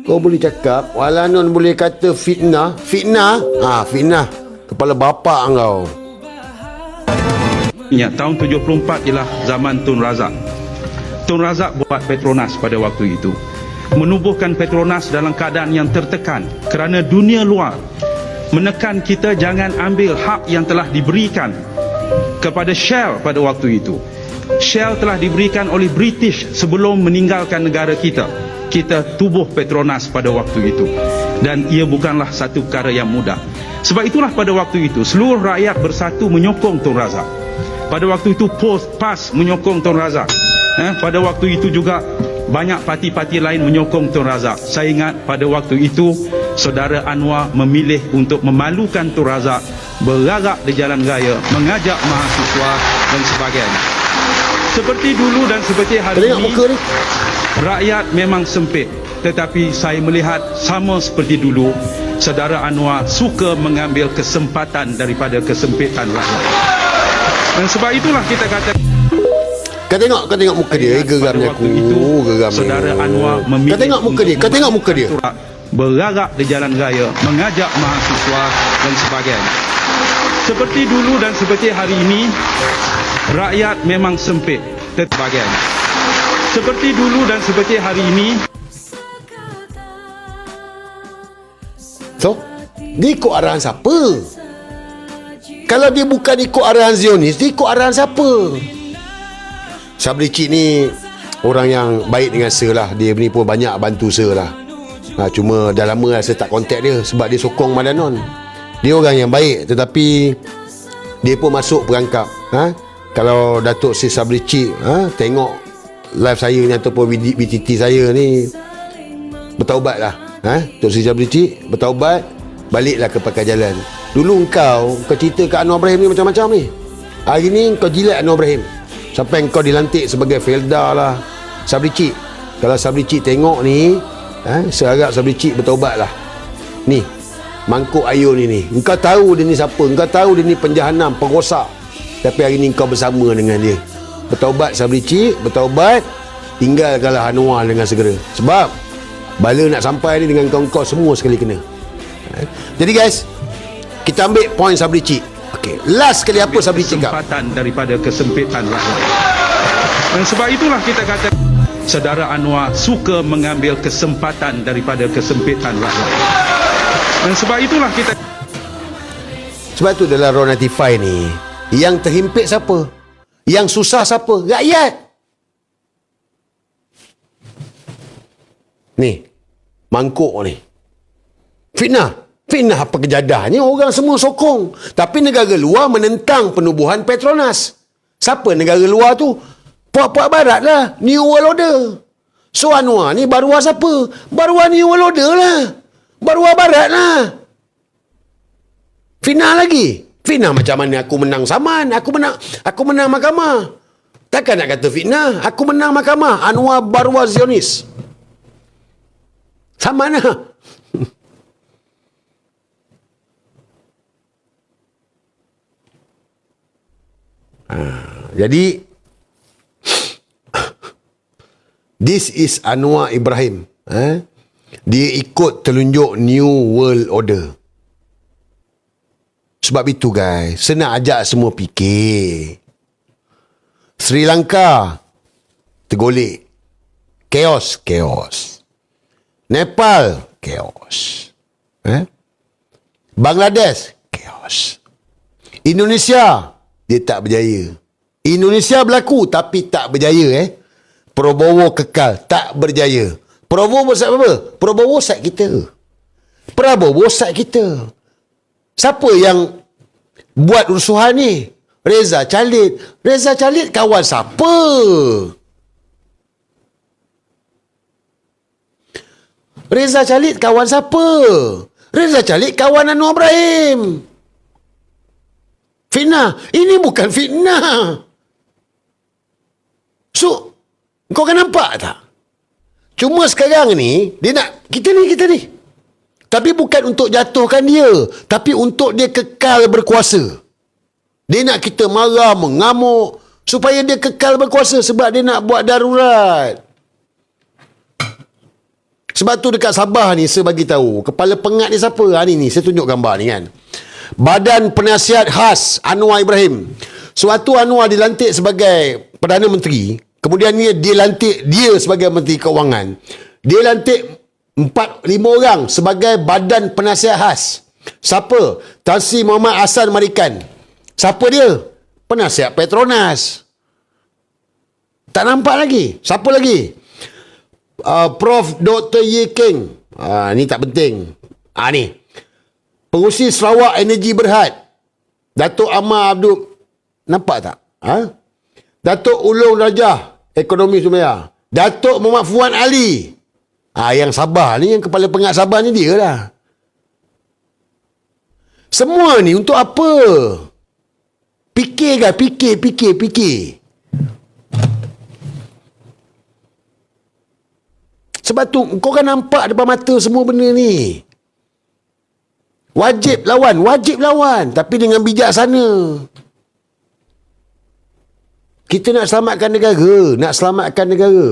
Kau boleh cakap Walanon boleh kata fitnah Fitnah Ah, Fitnah Kepala bapak kau Ya, tahun 74 ialah zaman Tun Razak. Tun Razak buat Petronas pada waktu itu. Menubuhkan Petronas dalam keadaan yang tertekan kerana dunia luar menekan kita jangan ambil hak yang telah diberikan kepada Shell pada waktu itu. Shell telah diberikan oleh British sebelum meninggalkan negara kita. Kita tubuh Petronas pada waktu itu. Dan ia bukanlah satu perkara yang mudah. Sebab itulah pada waktu itu seluruh rakyat bersatu menyokong Tun Razak. Pada waktu itu POS PAS menyokong Tun Razak. Eh, pada waktu itu juga banyak parti-parti lain menyokong Tun Razak. Saya ingat pada waktu itu saudara Anwar memilih untuk memalukan Tun Razak beragak di jalan raya, mengajak mahasiswa dan sebagainya. Seperti dulu dan seperti hari tengok ini, muka ni rakyat memang sempit. Tetapi saya melihat sama seperti dulu, saudara Anwar suka mengambil kesempatan daripada kesempitan rakyat. Dan sebab itulah kita kata Kau tengok Kau tengok muka dia Geramnya aku waktu itu Geramnya saudara Anwar memilih Kau tengok muka dia Kau tengok muka dia beragak di jalan raya mengajak mahasiswa dan sebagainya seperti dulu dan seperti hari ini rakyat memang sempit sebagainya seperti dulu dan seperti hari ini. So Dia ikut arahan siapa? Kalau dia bukan ikut arahan Zionis Dia ikut arahan siapa? Sabri Cik ni Orang yang baik dengan Sir lah. Dia ni pun banyak bantu Sir lah. Ha, Cuma dah lama lah saya tak kontak dia Sebab dia sokong Madanon Dia orang yang baik Tetapi Dia pun masuk perangkap. Ha? Kalau Datuk Sir Sabri Cik ha? Tengok Live saya ni Ataupun BTT saya ni Bertaubat lah ha? Tok Sri Jabri Cik Bertaubat Baliklah ke pakai jalan Dulu engkau Kau cerita kat Anwar Ibrahim ni macam-macam ni Hari ni kau jilat Anwar Ibrahim Sampai kau dilantik sebagai Felda lah Sabri Cik Kalau Sabri Cik tengok ni ha? Seharap Sabri Cik bertaubat lah Ni Mangkuk ayun ni ni Engkau tahu dia ni siapa Engkau tahu dia ni penjahanam Pengosak Tapi hari ni kau bersama dengan dia. Bertaubat Sabri Cik Bertaubat Tinggalkanlah Anwar dengan segera. Sebab Bala nak sampai ni dengan kau-kau semua sekali kena. Eh, Jadi guys Kita ambil poin Sabri Cik. Okay Last sekali apa Sabri Cik cakap kesempatan daripada kesempitan rakyat. Dan sebab itulah kita kata saudara Anwar suka mengambil kesempatan daripada kesempitan rakyat. Dan sebab itulah kita Sebab tu dalam Raw 95 ni Yang terhimpit siapa? Yang susah siapa? Rakyat. Ni Mangkuk ni. Fitnah. Fitnah apa kejadahnya? Orang semua sokong. Tapi negara luar menentang penubuhan Petronas. Siapa negara luar tu? Puak-puak barat lah. New World Order. So Anwar ni baruah siapa? Baruah New World Order lah. Baruah barat lah. Fitnah lagi. Fitnah macam mana aku menang saman, aku menang aku menang mahkamah. Takkan nak kata fitnah, aku menang mahkamah. Anwar Barwa Zionis. Sama mana? Ah, jadi this is Anwar Ibrahim. Eh? Dia ikut telunjuk New World Order. Sebab itu guys, saya nak ajak semua fikir. Sri Lanka tergolek. Chaos, chaos. Nepal, chaos. Eh? Bangladesh, chaos. Indonesia, dia tak berjaya. Indonesia berlaku tapi tak berjaya eh. Prabowo kekal, tak berjaya. Prabowo side apa? Prabowo side kita. Prabowo side kita. Siapa yang buat rusuhan ni? Reza Khalid. Reza Khalid kawan siapa? Reza Khalid kawan siapa? Reza Khalid kawan Anwar Ibrahim. Fitnah. Ini bukan fitnah. So, kau kan nampak tak? Cuma sekarang ni, dia nak, kita ni, kita ni. Tapi bukan untuk jatuhkan dia. Tapi untuk dia kekal berkuasa. Dia nak kita marah, mengamuk. Supaya dia kekal berkuasa sebab dia nak buat darurat. Sebab tu dekat Sabah ni saya bagi tahu kepala pengat ni siapa? Ha ni ni saya tunjuk gambar ni kan. Badan Penasihat Khas Anwar Ibrahim. Suatu Anwar dilantik sebagai Perdana Menteri, kemudian dia dilantik dia sebagai Menteri Keuangan. Dia lantik empat lima orang sebagai Badan Penasihat Khas. Siapa? Tan Sri Muhammad Hassan Marikan. Siapa dia? Penasihat Petronas. Tak nampak lagi. Siapa lagi? Uh, Prof. Dr. Ye Keng. Uh, ni tak penting. Ah ni. Pengurusi Sarawak Energi Berhad. Datuk Amar Abdul. Nampak tak? Ha? Datuk Ulung Rajah. Ekonomi Sumaya. Datuk Muhammad Fuan Ali. Ah yang Sabah ni, yang kepala pengat Sabah ni dia lah. Semua ni untuk apa? Fikir kan? Fikir, fikir, fikir. Sebab tu kau kan nampak depan mata semua benda ni. Wajib lawan, wajib lawan. Tapi dengan bijaksana. Kita nak selamatkan negara. Nak selamatkan negara.